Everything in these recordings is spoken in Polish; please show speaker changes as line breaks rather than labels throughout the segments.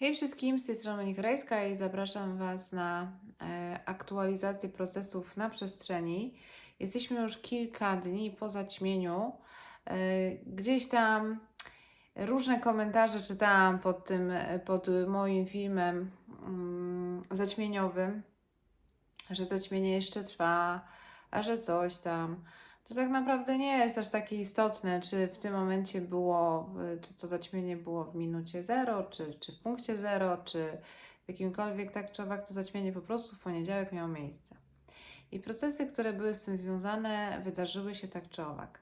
Hej wszystkim, z tej strony Monika Rajska i zapraszam Was na e, aktualizację procesów na przestrzeni. Jesteśmy już kilka dni po zaćmieniu. E, gdzieś tam różne komentarze czytałam pod tym, e, pod moim filmem mm, zaćmieniowym, że zaćmienie jeszcze trwa, a że coś tam. To tak naprawdę nie jest aż takie istotne, czy w tym momencie było, czy to zaćmienie było w minucie zero, czy, czy w punkcie zero, czy w jakimkolwiek tak czy owak to zaćmienie po prostu w poniedziałek miało miejsce. I procesy, które były z tym związane, wydarzyły się tak czy owak.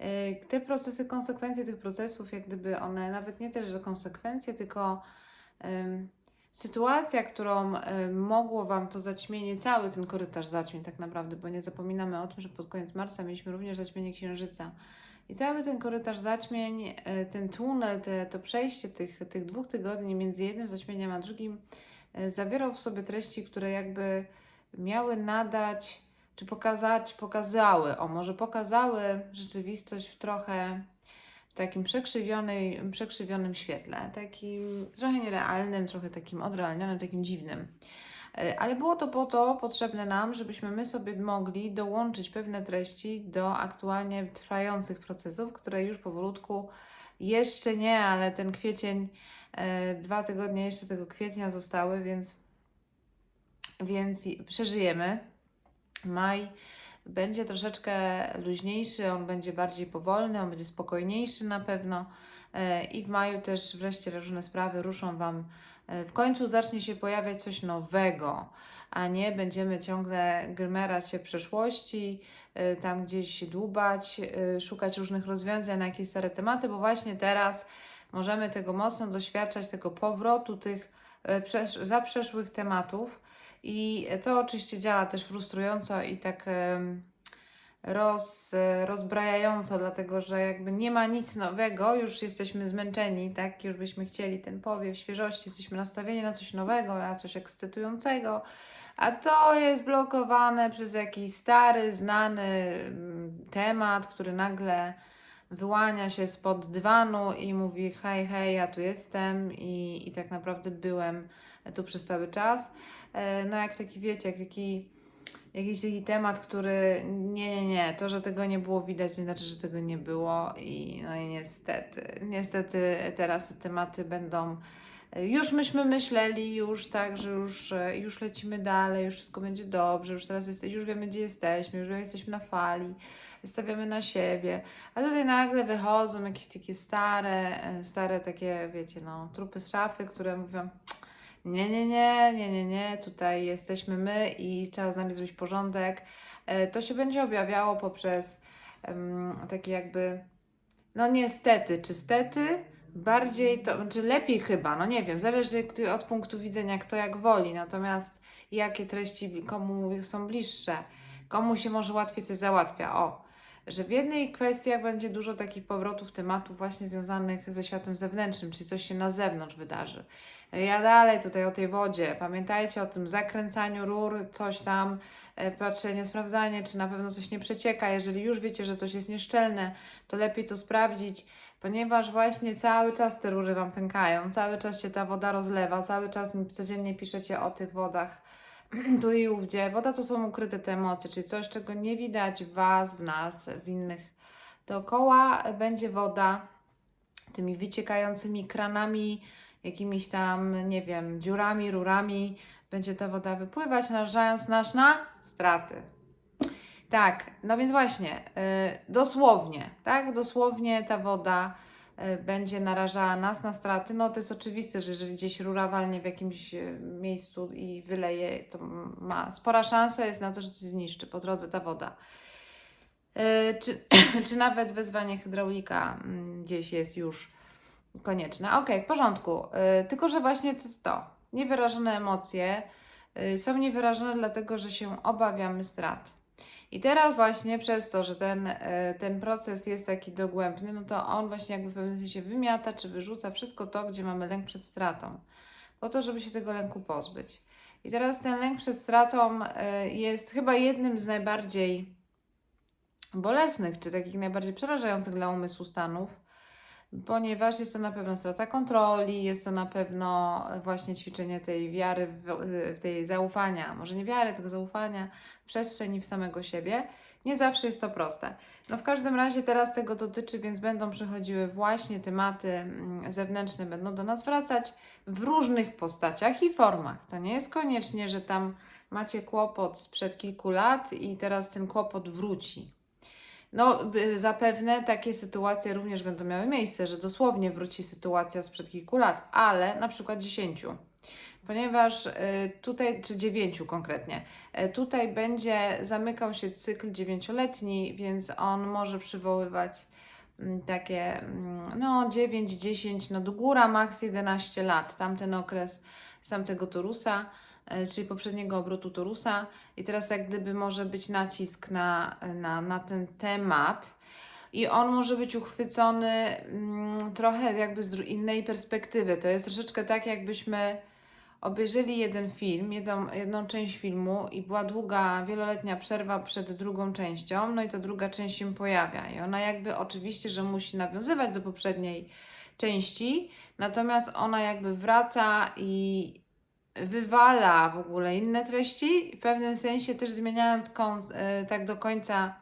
Y, Te procesy, konsekwencje tych procesów, jak gdyby one, nawet nie też, że konsekwencje, tylko sytuacja, którą y, mogło Wam to zaćmienie, cały ten korytarz zaćmień tak naprawdę, bo nie zapominamy o tym, że pod koniec marca mieliśmy również zaćmienie Księżyca. I cały ten korytarz zaćmień, y, ten tunel, te, to przejście tych, tych dwóch tygodni między jednym zaćmieniem a drugim y, zawierał w sobie treści, które jakby miały nadać, czy pokazać, pokazały, o może pokazały rzeczywistość w trochę takim przekrzywionej, przekrzywionym świetle, takim trochę nierealnym, trochę takim odrealnionym, takim dziwnym. E, Ale było to po to potrzebne nam, żebyśmy my sobie mogli dołączyć pewne treści do aktualnie trwających procesów, które już powolutku, jeszcze nie, ale ten kwiecień, e, dwa tygodnie jeszcze tego kwietnia zostały, więc, więc przeżyjemy. Maj będzie troszeczkę luźniejszy, on będzie bardziej powolny, on będzie spokojniejszy na pewno. E, I w maju też wreszcie różne sprawy ruszą Wam. e, W końcu zacznie się pojawiać coś nowego, a nie będziemy ciągle gmerać się w przeszłości, e, tam gdzieś dłubać, szukać różnych rozwiązań na jakieś stare tematy, bo właśnie teraz możemy tego mocno doświadczać, tego powrotu tych przesz- zaprzeszłych tematów. I to oczywiście działa też frustrująco i tak roz, rozbrajająco, dlatego że jakby nie ma nic nowego, już jesteśmy zmęczeni, tak? Już byśmy chcieli ten powiew świeżości, jesteśmy nastawieni na coś nowego, na coś ekscytującego, a to jest blokowane przez jakiś stary, znany mm, temat, który nagle wyłania się spod dywanu i mówi hej, hej, ja tu jestem i, i tak naprawdę byłem tu przez cały czas. E, No jak taki, wiecie, jak taki jakiś taki temat, który nie, nie, nie, to, że tego nie było widać, nie znaczy, że tego nie było i no i niestety, niestety teraz te tematy będą już myśmy myśleli, już tak, że już, e, już lecimy dalej, już wszystko będzie dobrze, już teraz jest, już wiemy, gdzie jesteśmy, już jesteśmy na fali, stawiamy na siebie, a tutaj nagle wychodzą jakieś takie stare, e, stare takie, wiecie, no, trupy z szafy, które mówią, nie, nie, nie, nie, nie, nie, tutaj jesteśmy my i trzeba z nami zrobić porządek. E, To się będzie objawiało poprzez em, takie jakby, no niestety, czy stety, bardziej to, czy lepiej chyba, no nie wiem, zależy od punktu widzenia, kto jak woli, natomiast jakie treści komu są bliższe, komu się może łatwiej coś załatwia. O, że w jednej kwestiach będzie dużo takich powrotów tematów właśnie związanych ze światem zewnętrznym, czyli coś się na zewnątrz wydarzy. Ja dalej tutaj o tej wodzie. Pamiętajcie o tym zakręcaniu rur, coś tam, e, patrzenie, sprawdzanie, czy na pewno coś nie przecieka. Jeżeli już wiecie, że coś jest nieszczelne, to lepiej to sprawdzić, ponieważ właśnie cały czas te rury Wam pękają, cały czas się ta woda rozlewa, cały czas codziennie piszecie o tych wodach tu i ówdzie. Woda to są ukryte te emocje, czyli coś, czego nie widać w Was, w nas, w innych. Dookoła będzie woda tymi wyciekającymi kranami, jakimiś tam, nie wiem, dziurami, rurami. Będzie ta woda wypływać, narażając nas na straty. Tak, no więc właśnie, y, dosłownie, tak, dosłownie ta woda będzie narażała nas na straty. No to jest oczywiste, że jeżeli gdzieś rura walnie w jakimś y, miejscu i wyleje, to ma spora szansa jest na to, że coś zniszczy po drodze ta woda. Y, Czy, czy nawet wezwanie hydraulika mm, gdzieś jest już konieczne. Okej, w porządku. Tylko, że właśnie to jest to. Niewyrażone emocje są niewyrażone dlatego, że się obawiamy strat. I teraz właśnie przez to, że ten, y, ten proces jest taki dogłębny, no to on właśnie jakby w pewnym sensie wymiata czy wyrzuca wszystko to, gdzie mamy lęk przed stratą. Po to, żeby się tego lęku pozbyć. I teraz ten lęk przed stratą y, jest chyba jednym z najbardziej bolesnych, czy takich najbardziej przerażających dla umysłu stanów, ponieważ jest to na pewno strata kontroli, jest to na pewno właśnie ćwiczenie tej wiary, w, tej zaufania, może nie wiary, tylko zaufania przestrzeni w samego siebie. Nie zawsze jest to proste. No w każdym razie teraz tego dotyczy, więc będą przychodziły właśnie tematy mm, zewnętrzne, będą do nas wracać w różnych postaciach i formach. To nie jest koniecznie, że tam macie kłopot sprzed kilku lat i teraz ten kłopot wróci. No, zapewne takie sytuacje również będą miały miejsce, że dosłownie wróci sytuacja sprzed kilku lat, ale na przykład dziesięciu. Ponieważ y, tutaj, czy dziewięciu konkretnie, y, tutaj będzie zamykał się cykl dziewięcioletni, więc on może przywoływać mm, takie mm, no 9, 10, no do góra maks 11 lat, tamten okres z tamtego Torusa, czyli poprzedniego obrotu Torusa. I teraz jak gdyby może być nacisk na, na, na ten temat. I on może być uchwycony mm, trochę jakby z innej perspektywy. To jest troszeczkę tak, jakbyśmy obejrzeli jeden film, jedną, jedną część filmu i była długa, wieloletnia przerwa przed drugą częścią, no i ta druga część się pojawia. I ona jakby oczywiście, że musi nawiązywać do poprzedniej części, natomiast ona jakby wraca i wywala w ogóle inne treści, w pewnym sensie też zmieniając e, tak do końca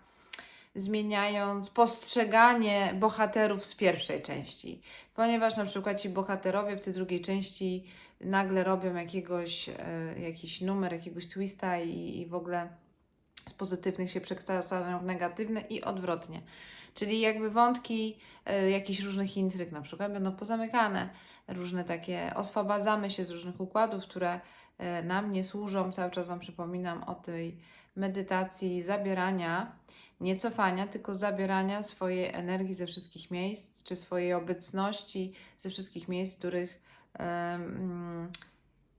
zmieniając postrzeganie bohaterów z pierwszej części. Ponieważ na przykład ci bohaterowie w tej drugiej części nagle robią jakiegoś, e, jakiś numer, jakiegoś twista i, i w ogóle z pozytywnych się przekształcają w negatywne i odwrotnie. Czyli jakby wątki e, jakichś różnych intryg na przykład będą pozamykane, różne takie oswobadzamy się z różnych układów, które e, nam nie służą. Cały czas Wam przypominam o tej medytacji zabierania, nie cofania, tylko zabierania swojej energii ze wszystkich miejsc, czy swojej obecności ze wszystkich miejsc, których, em,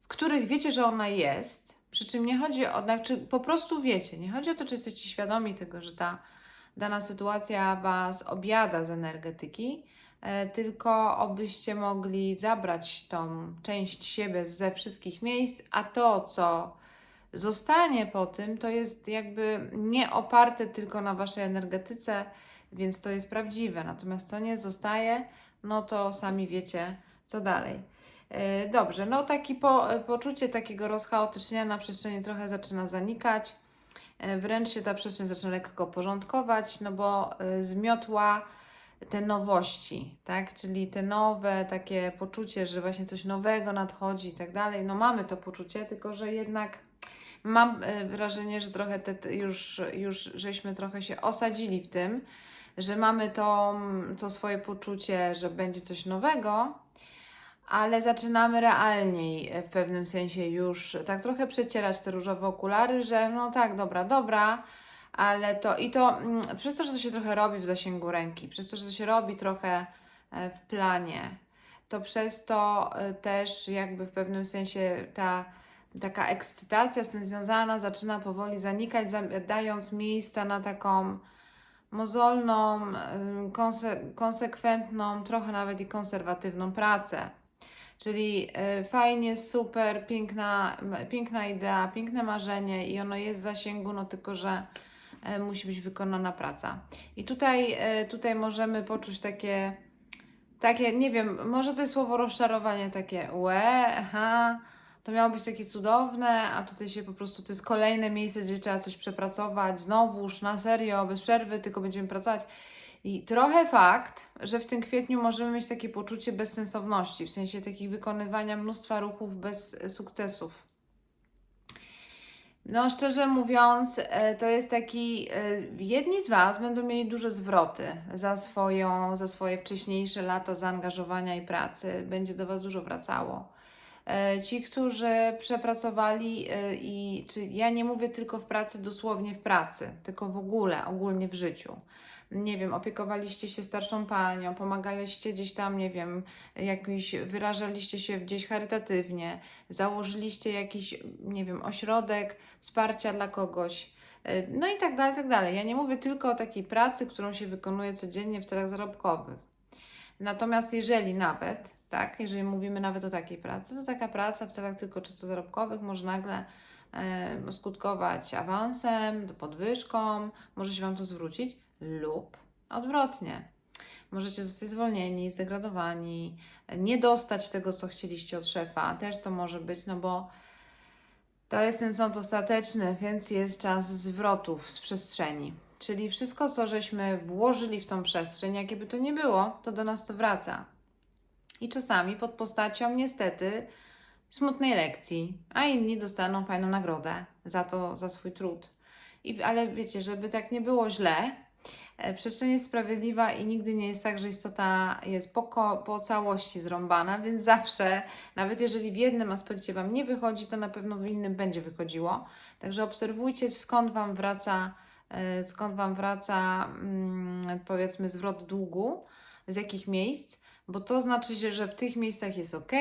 w których wiecie, że ona jest. Przy czym nie chodzi o, znaczy po prostu wiecie, nie chodzi o to, czy jesteście świadomi tego, że ta dana sytuacja Was objada z energetyki, e, tylko obyście mogli zabrać tą część siebie ze wszystkich miejsc, a to, co zostanie po tym, to jest jakby nie oparte tylko na Waszej energetyce, więc to jest prawdziwe. Natomiast co nie zostaje, no to sami wiecie, co dalej. E, Dobrze, no taki po, poczucie takiego rozchaotycznienia na przestrzeni trochę zaczyna zanikać. E, Wręcz się ta przestrzeń zaczyna lekko porządkować, no bo e, zmiotła te nowości, tak? Czyli te nowe takie poczucie, że właśnie coś nowego nadchodzi i tak dalej. No mamy to poczucie, tylko że jednak mam e, wrażenie, że trochę te, już, już żeśmy trochę się osadzili w tym, że mamy to, to swoje poczucie, że będzie coś nowego, ale zaczynamy realniej e, w pewnym sensie już tak trochę przecierać te różowe okulary, że no tak, dobra, dobra, ale to i to mm, przez to, że to się trochę robi w zasięgu ręki, przez to, że to się robi trochę e, w planie, to przez to e, też jakby w pewnym sensie ta taka ekscytacja z tym związana zaczyna powoli zanikać, za- dając miejsca na taką mozolną, konse- konsekwentną, trochę nawet i konserwatywną pracę. Czyli y, fajnie, super, piękna, piękna idea, piękne marzenie i ono jest w zasięgu, no tylko że e, musi być wykonana praca. I tutaj, e, tutaj możemy poczuć takie, takie, nie wiem, może to jest słowo rozczarowanie, takie łe, aha, to miało być takie cudowne, a tutaj się po prostu, to jest kolejne miejsce, gdzie trzeba coś przepracować, znowuż, na serio, bez przerwy, tylko będziemy pracować. I trochę fakt, że w tym kwietniu możemy mieć takie poczucie bezsensowności, w sensie takich wykonywania mnóstwa ruchów bez e, sukcesów. No, szczerze mówiąc, e, to jest taki. e, Jedni z Was będą mieli duże zwroty za, swoją, za swoje wcześniejsze lata zaangażowania i pracy. Będzie do Was dużo wracało. Ci, którzy przepracowali i czy ja nie mówię tylko w pracy, dosłownie w pracy, tylko w ogóle, ogólnie w życiu. Nie wiem, opiekowaliście się starszą panią, pomagaliście gdzieś tam, nie wiem, jakiś, wyrażaliście się gdzieś charytatywnie, założyliście jakiś, nie wiem, ośrodek wsparcia dla kogoś. e, No i tak dalej, tak dalej. Ja nie mówię tylko o takiej pracy, którą się wykonuje codziennie w celach zarobkowych. Natomiast jeżeli nawet, tak, jeżeli mówimy nawet o takiej pracy, to taka praca w celach tylko czysto zarobkowych może nagle e, skutkować awansem, podwyżką, może się Wam to zwrócić lub odwrotnie. możecie zostać zwolnieni, zdegradowani, nie dostać tego, co chcieliście od szefa. Też to może być, no bo to jest ten sąd ostateczny, więc jest czas zwrotów z przestrzeni. Czyli wszystko, co żeśmy włożyli w tą przestrzeń, jakie by to nie było, to do nas to wraca. I czasami pod postacią niestety smutnej lekcji, a inni dostaną fajną nagrodę za to, za swój trud. I, ale wiecie, żeby tak nie było źle, przestrzeń jest sprawiedliwa i nigdy nie jest tak, że istota jest po, po całości zrąbana, więc zawsze, nawet jeżeli w jednym aspekcie Wam nie wychodzi, to na pewno w innym będzie wychodziło. Także obserwujcie, skąd Wam wraca, e, skąd Wam wraca, mm, powiedzmy, zwrot długu, z jakich miejsc, bo to znaczy, że w tych miejscach jest ok,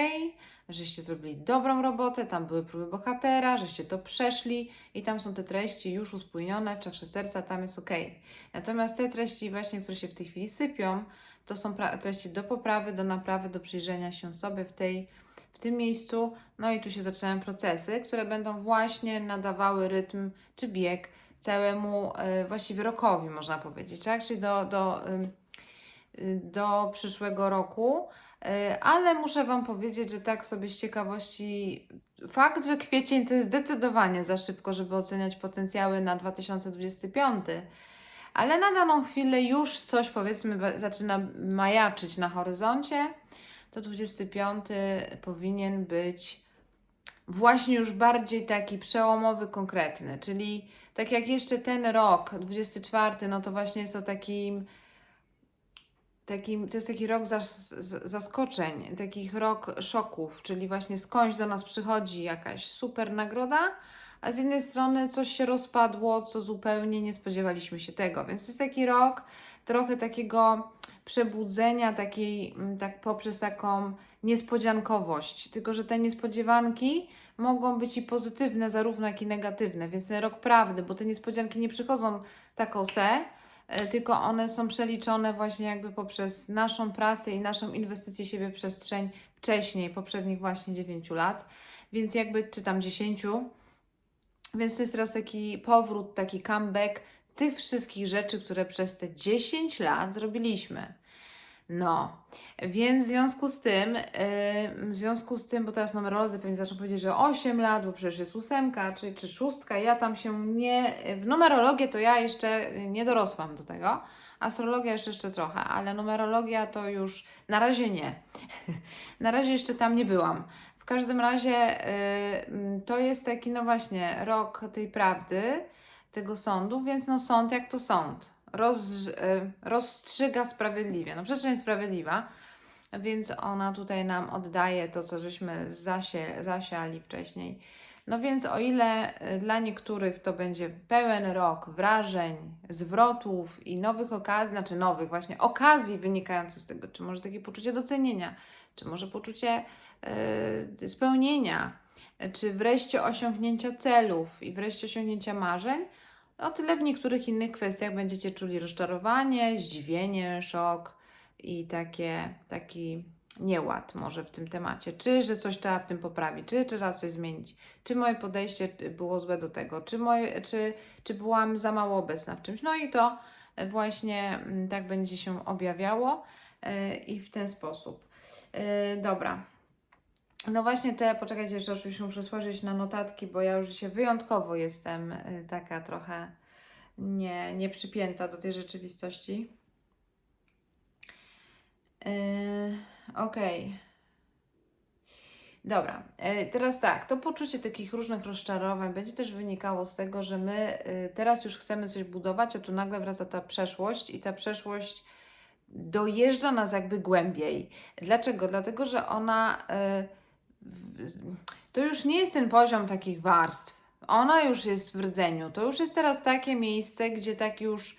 żeście zrobili dobrą robotę, tam były próby bohatera, żeście to przeszli i tam są te treści już uspójnione w czakrze serca, tam jest ok. Natomiast te treści właśnie, które się w tej chwili sypią, to są treści do poprawy, do naprawy, do przyjrzenia się sobie w, tej, w tym miejscu. No i tu się zaczynają procesy, które będą właśnie nadawały rytm czy bieg całemu e, właściwie rokowi, można powiedzieć, tak? Czyli do, do, y, do przyszłego roku. E, Ale muszę Wam powiedzieć, że tak sobie z ciekawości, fakt, że kwiecień to jest zdecydowanie za szybko, żeby oceniać potencjały na 2025, ale na daną chwilę już coś powiedzmy zaczyna majaczyć na horyzoncie, to 25 powinien być właśnie już bardziej taki przełomowy, konkretny, czyli tak jak jeszcze ten rok, 24, no to właśnie jest o takim takim, to jest taki rok zas, zaskoczeń, takich rok szoków, czyli właśnie skądś do nas przychodzi jakaś super nagroda, a z jednej strony coś się rozpadło, co zupełnie nie spodziewaliśmy się tego. Więc to jest taki rok trochę takiego przebudzenia, takiej, mm, tak poprzez taką niespodziankowość. Tylko, że te niespodziewanki mogą być i pozytywne, zarówno jak i negatywne. Więc ten rok prawdy, bo te niespodzianki nie przychodzą tak o se, tylko one są przeliczone właśnie jakby poprzez naszą pracę i naszą inwestycję siebie przestrzeń wcześniej, poprzednich właśnie 9 lat, więc jakby czy tam 10. Więc to jest teraz taki powrót, taki comeback tych wszystkich rzeczy, które przez te 10 lat zrobiliśmy. No, więc w związku z tym, yy, w związku z tym, bo teraz numerolodzy pewnie zaczną powiedzieć, że 8 lat, bo przecież jest ósemka, czy, czy szóstka, ja tam się nie, w numerologię to ja jeszcze nie dorosłam do tego, astrologia jeszcze, jeszcze trochę, ale numerologia to już na razie nie. na razie jeszcze tam nie byłam. W każdym razie yy, to jest taki, no właśnie, rok tej prawdy, tego sądu, więc no sąd jak to sąd. Roz, y, rozstrzyga sprawiedliwie. No przestrzeń jest sprawiedliwa, więc ona tutaj nam oddaje to, co żeśmy zasie, zasiali wcześniej. No więc o ile y, dla niektórych to będzie pełen rok wrażeń, zwrotów i nowych okazji, znaczy nowych właśnie okazji wynikających z tego, czy może takie poczucie docenienia, czy może poczucie y, spełnienia, czy wreszcie osiągnięcia celów i wreszcie osiągnięcia marzeń, o tyle w niektórych innych kwestiach będziecie czuli rozczarowanie, zdziwienie, szok i takie, taki nieład może w tym temacie. Czy, że coś trzeba w tym poprawić, czy, czy trzeba coś zmienić, czy moje podejście było złe do tego, czy, moje, czy, czy byłam za mało obecna w czymś. No i to właśnie mm, tak będzie się objawiało yy, i w ten sposób. Yy, dobra. No właśnie te, poczekajcie, jeszcze oczywiście muszę spojrzeć na notatki, bo ja już dzisiaj wyjątkowo jestem y, taka trochę nie, nie przypięta do tej rzeczywistości. Yy, Okej. Dobra, y, teraz tak, to poczucie takich różnych rozczarowań będzie też wynikało z tego, że my y, teraz już chcemy coś budować, a tu nagle wraca ta przeszłość i ta przeszłość dojeżdża nas jakby głębiej. Dlaczego? Dlatego, że ona y, z- to już nie jest ten poziom takich warstw. Ona już jest w rdzeniu. To już jest teraz takie miejsce, gdzie tak już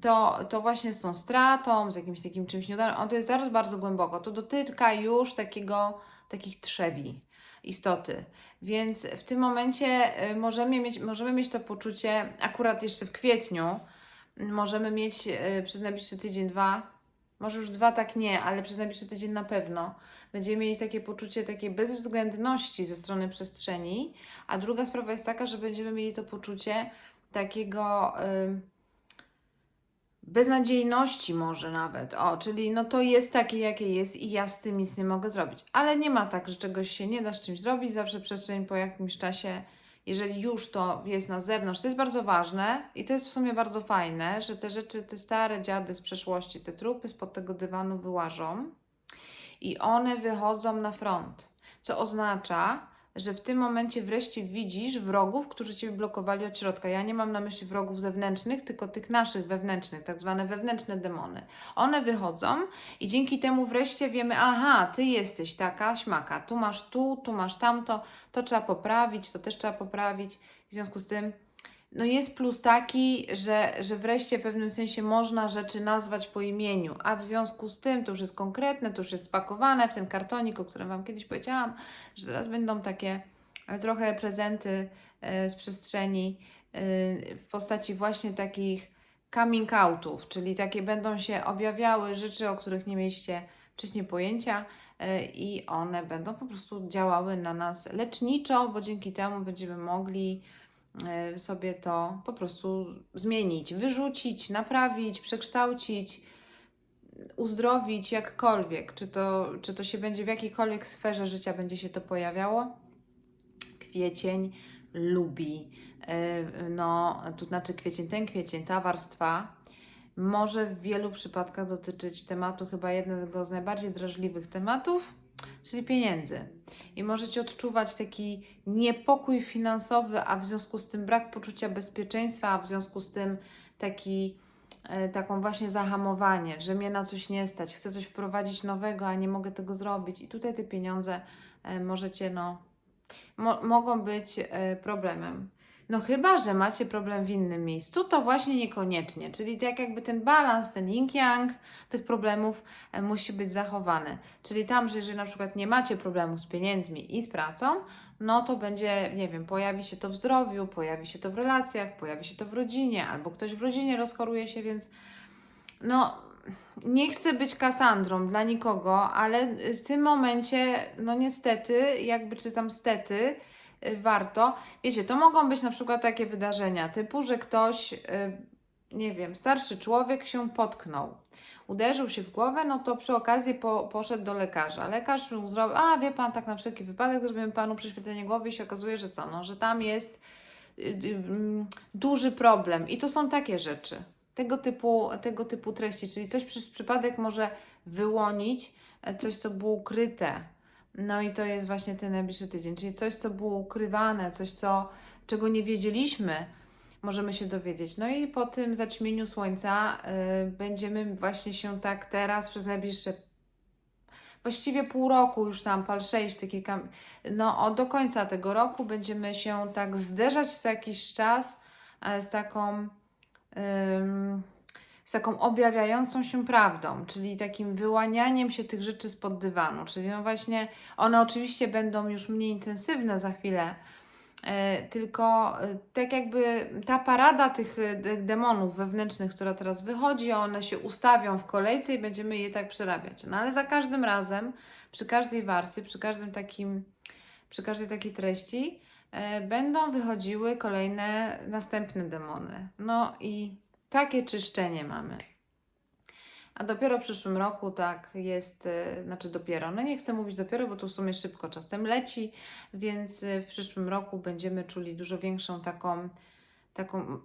to, to właśnie z tą stratą, z jakimś takim czymś nieudanym, on to jest zaraz bardzo głęboko. To dotyka już takiego, takich trzewi istoty. Więc w tym momencie y, możemy mieć, możemy mieć to poczucie, akurat jeszcze w kwietniu, możemy mieć y, przez najbliższy tydzień, dwa, może już dwa tak nie, ale przez najbliższy tydzień na pewno będziemy mieli takie poczucie takiej bezwzględności ze strony przestrzeni, a druga sprawa jest taka, że będziemy mieli to poczucie takiego beznadziejności może nawet. O, czyli no to jest takie, jakie jest i ja z tym nic nie mogę zrobić. Ale nie ma tak, że czegoś się nie da z czymś zrobić. Zawsze przestrzeń po jakimś czasie, jeżeli już to jest na zewnątrz, to jest bardzo ważne i to jest w sumie bardzo fajne, że te rzeczy, te stare dziady z przeszłości, te trupy spod tego dywanu wyłażą i one wychodzą na front. Co oznacza, że w tym momencie wreszcie widzisz wrogów, którzy cię blokowali od środka. Ja nie mam na myśli wrogów zewnętrznych, tylko tych naszych wewnętrznych, tak zwane wewnętrzne demony. One wychodzą i dzięki temu wreszcie wiemy, aha, ty jesteś taka śmaka, tu masz tu, tu masz tamto, to trzeba poprawić, to też trzeba poprawić. W związku z tym no jest plus taki, że, że wreszcie w pewnym sensie można rzeczy nazwać po imieniu, a w związku z tym to już jest konkretne, to już jest spakowane w ten kartonik, o którym Wam kiedyś powiedziałam, że teraz będą takie e, trochę prezenty e, z przestrzeni e, w postaci właśnie takich coming outów, czyli takie będą się objawiały rzeczy, o których nie mieliście wcześniej pojęcia i one będą po prostu działały na nas leczniczo, bo dzięki temu będziemy mogli sobie to po prostu zmienić, wyrzucić, naprawić, przekształcić, uzdrowić jakkolwiek. Czy to, czy to się będzie w jakiejkolwiek sferze życia będzie się to pojawiało? Kwiecień lubi. E, no, to znaczy kwiecień, ten kwiecień, ta warstwa może w wielu przypadkach dotyczyć tematu, chyba jednego z najbardziej drażliwych tematów, czyli pieniędzy. I możecie odczuwać taki niepokój finansowy, a w związku z tym brak poczucia bezpieczeństwa, a w związku z tym taki, e, taką właśnie zahamowanie, że mnie na coś nie stać, chcę coś wprowadzić nowego, a nie mogę tego zrobić. I tutaj te pieniądze e, możecie, no, mo mogą być e, problemem. No chyba, że macie problem w innym miejscu, to właśnie niekoniecznie. Czyli tak jakby ten balans, ten yin-yang tych problemów e, musi być zachowany. Czyli tam, że jeżeli na przykład nie macie problemu z pieniędzmi i z pracą, no to będzie, nie wiem, pojawi się to w zdrowiu, pojawi się to w relacjach, pojawi się to w rodzinie, albo ktoś w rodzinie rozchoruje się, więc no nie chcę być Kasandrą dla nikogo, ale w tym momencie, no niestety, jakby czy tam stety, warto. Wiecie, to mogą być na przykład takie wydarzenia typu, że ktoś, y, nie wiem, starszy człowiek się potknął, uderzył się w głowę, no to przy okazji po, poszedł do lekarza. Lekarz mu zrobił, a wie pan, tak na wszelki wypadek, zrobimy panu prześwietlenie głowy i się okazuje, że co, no, że tam jest y, mm, duży problem. I to są takie rzeczy. Tego typu, tego typu treści, czyli coś przez przypadek może wyłonić, e, coś, co było ukryte, no i to jest właśnie ten najbliższy tydzień, czyli coś, co było ukrywane, coś, co, czego nie wiedzieliśmy, możemy się dowiedzieć. No i po tym zaćmieniu słońca y, będziemy właśnie się tak teraz przez najbliższe właściwie pół roku już tam, pal 6, te kilka, no do końca tego roku będziemy się tak zderzać co jakiś czas e, z taką z taką objawiającą się prawdą, czyli takim wyłanianiem się tych rzeczy spod dywanu. Czyli no właśnie one oczywiście będą już mniej intensywne za chwilę, e, tylko e, tak jakby ta parada tych, e, tych demonów wewnętrznych, która teraz wychodzi, one się ustawią w kolejce i będziemy je tak przerabiać. No ale za każdym razem, przy każdej warstwie, przy każdym takim, przy każdej takiej treści, będą wychodziły kolejne, następne demony. No i takie czyszczenie mamy. A dopiero w przyszłym roku tak jest, y, znaczy dopiero, no nie chcę mówić dopiero, bo to w sumie szybko czasem leci, więc y, w przyszłym roku będziemy czuli dużo większą taką, taką,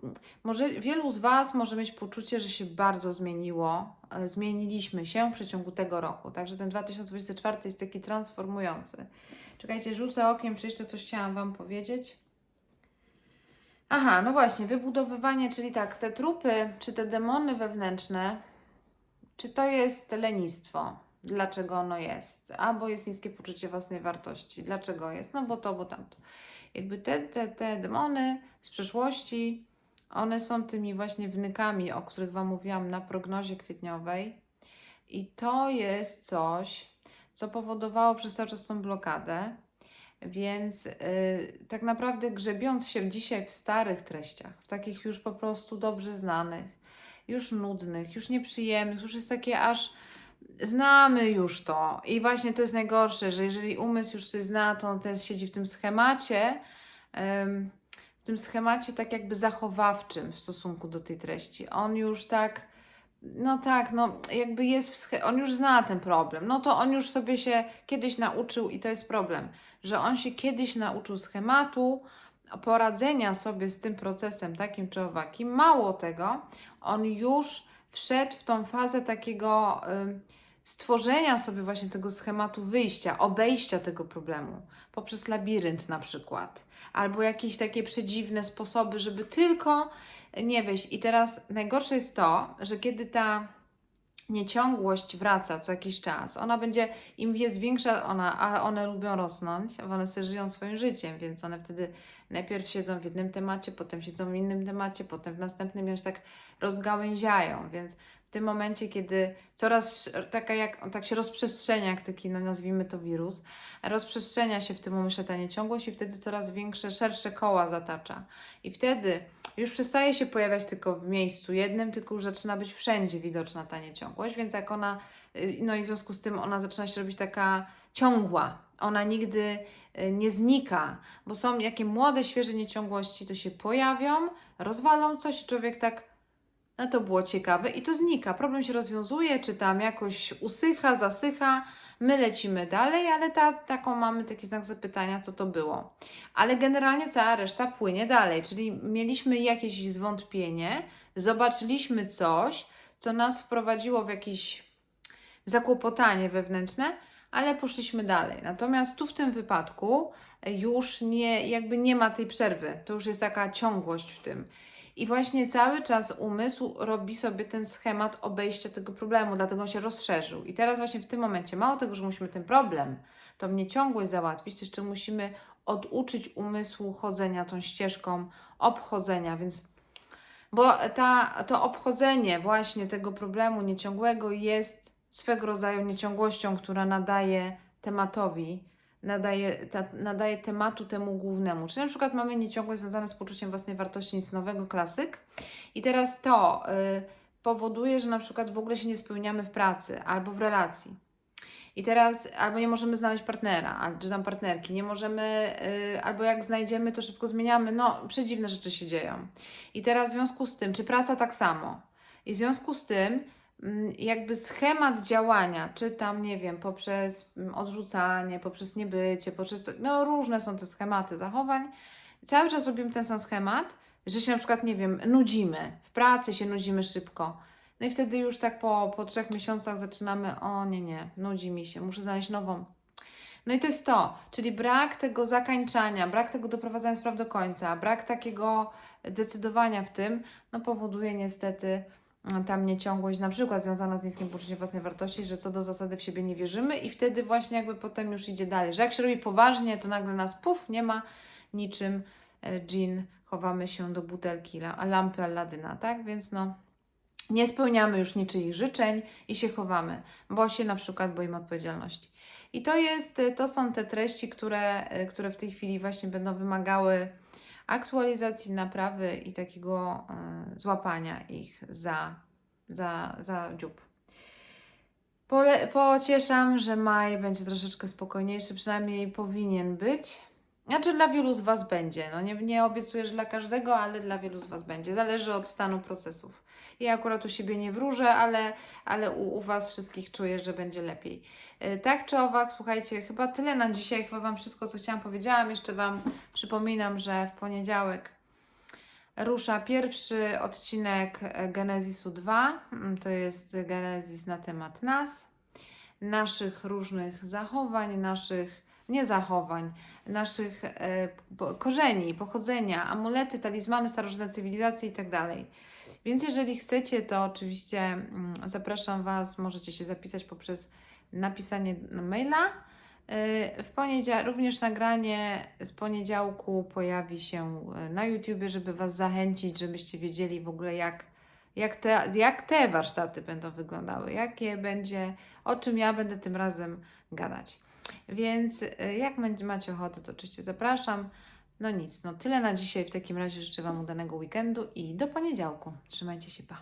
może wielu z Was może mieć poczucie, że się bardzo zmieniło, y, zmieniliśmy się w przeciągu tego roku, także ten 2024 jest taki transformujący. Czekajcie, rzucę okiem, czy jeszcze coś chciałam Wam powiedzieć. Aha, no właśnie, wybudowywanie, czyli tak, te trupy, czy te demony wewnętrzne, czy to jest lenistwo? Dlaczego ono jest? Albo jest niskie poczucie własnej wartości. Dlaczego jest? No bo to, bo tamto. Jakby te, te, te demony z przeszłości, one są tymi właśnie wnykami, o których Wam mówiłam na prognozie kwietniowej. I to jest coś, co powodowało przez cały czas tą blokadę. Więc yy, tak naprawdę grzebiąc się dzisiaj w starych treściach, w takich już po prostu dobrze znanych, już nudnych, już nieprzyjemnych, już jest takie aż znamy już to. I właśnie to jest najgorsze, że jeżeli umysł już coś zna, to on też siedzi w tym schemacie, w tym schemacie tak jakby zachowawczym w stosunku do tej treści. On już tak no tak, no jakby jest, w on już zna ten problem, no to on już sobie się kiedyś nauczył i to jest problem, że on się kiedyś nauczył schematu poradzenia sobie z tym procesem takim czy owakim. Mało tego, on już wszedł w tą fazę takiego stworzenia sobie właśnie tego schematu wyjścia, obejścia tego problemu poprzez labirynt na przykład, albo jakieś takie przedziwne sposoby, żeby tylko nie wejść. I teraz najgorsze jest to, że kiedy ta nieciągłość wraca co jakiś czas, ona będzie, im jest większa ona, a one lubią rosnąć, a one sobie żyją swoim życiem, więc one wtedy najpierw siedzą w jednym temacie, potem siedzą w innym temacie, potem w następnym już tak rozgałęziają, więc tym momencie, kiedy coraz taka jak, tak się rozprzestrzenia, jak taki, no nazwijmy to wirus, rozprzestrzenia się w tym momencie ta nieciągłość i wtedy coraz większe, szersze koła zatacza. I wtedy już przestaje się pojawiać tylko w miejscu jednym, tylko już zaczyna być wszędzie widoczna ta nieciągłość, więc jak ona, y, no i w związku z tym ona zaczyna się robić taka ciągła. Ona nigdy y, nie znika, bo są jakie młode, świeże nieciągłości, to się pojawią, rozwalą coś człowiek tak, no to było ciekawe i to znika. Problem się rozwiązuje, czy tam jakoś usycha, zasycha, my lecimy dalej, ale ta, taką mamy taki znak zapytania, co to było. Ale generalnie cała reszta płynie dalej, czyli mieliśmy jakieś zwątpienie, zobaczyliśmy coś, co nas wprowadziło w jakieś zakłopotanie wewnętrzne, ale poszliśmy dalej. Natomiast tu w tym wypadku już nie, jakby nie ma tej przerwy, to już jest taka ciągłość w tym. I właśnie cały czas umysł robi sobie ten schemat obejścia tego problemu, dlatego on się rozszerzył. I teraz właśnie w tym momencie, mało tego, że musimy ten problem, tą nieciągłość załatwić, to jeszcze musimy oduczyć umysłu chodzenia tą ścieżką obchodzenia, więc bo ta, to obchodzenie właśnie tego problemu nieciągłego jest swego rodzaju nieciągłością, która nadaje tematowi, nadaje, ta, nadaje tematu temu głównemu. Czyli na przykład mamy nieciągłość związaną z poczuciem własnej wartości, nic nowego, klasyk. I teraz to y, powoduje, że na przykład w ogóle się nie spełniamy w pracy albo w relacji. I teraz albo nie możemy znaleźć partnera, al- czy tam partnerki, nie możemy, y, albo jak znajdziemy, to szybko zmieniamy. No, przedziwne rzeczy się dzieją. I teraz w związku z tym, czy praca tak samo? I w związku z tym, jakby schemat działania, czy tam, nie wiem, poprzez mm, odrzucanie, poprzez niebycie, poprzez, no różne są te schematy zachowań. Cały czas robimy ten sam schemat, że się na przykład, nie wiem, nudzimy, w pracy się nudzimy szybko. No i wtedy już tak po, po trzech miesiącach zaczynamy, o nie, nie, nudzi mi się, muszę znaleźć nową. No i to jest to, czyli brak tego zakańczania, brak tego doprowadzania spraw do końca, brak takiego decydowania w tym, no powoduje niestety mm, tam nieciągłość, na przykład związana z niskim poczuciem własnej wartości, że co do zasady w siebie nie wierzymy i wtedy właśnie jakby potem już idzie dalej, że jak się robi poważnie, to nagle nas puf, nie ma niczym e, dżin, chowamy się do butelki, la- lampy Alladyna, tak? Więc no, nie spełniamy już niczyich życzeń i się chowamy, bo się na przykład boimy odpowiedzialności. I to jest, to są te treści, które, które w tej chwili właśnie będą wymagały aktualizacji, naprawy i takiego e, złapania ich za, za, za dziób. Pole, pocieszam, że maj będzie troszeczkę spokojniejszy, przynajmniej powinien być. Znaczy dla wielu z Was będzie. No nie, nie obiecuję, że dla każdego, ale dla wielu z Was będzie. Zależy od stanu procesów. Ja akurat u siebie nie wróżę, ale, ale u, u Was wszystkich czuję, że będzie lepiej. Yy, Tak czy owak, słuchajcie, chyba tyle na dzisiaj. Chyba Wam wszystko, co chciałam powiedziałam. Jeszcze Wam przypominam, że w poniedziałek rusza pierwszy odcinek e, Genezisu 2. Mm, To jest Genezis na temat nas, naszych różnych zachowań, naszych nie zachowań, naszych e, korzeni, pochodzenia, amulety, talizmany, starożytne cywilizacje i tak. Więc jeżeli chcecie, to oczywiście mm, zapraszam Was, możecie się zapisać poprzez napisanie maila. Yy, W poniedziałek, również nagranie z poniedziałku pojawi się e, na YouTubie, żeby Was zachęcić, żebyście wiedzieli w ogóle jak, jak, te, jak te warsztaty będą wyglądały, jakie będzie, o czym ja będę tym razem gadać. Więc e, jak macie ochotę, to oczywiście zapraszam. No nic, no tyle na dzisiaj. W takim razie życzę Wam udanego weekendu i do poniedziałku. Trzymajcie się, pa.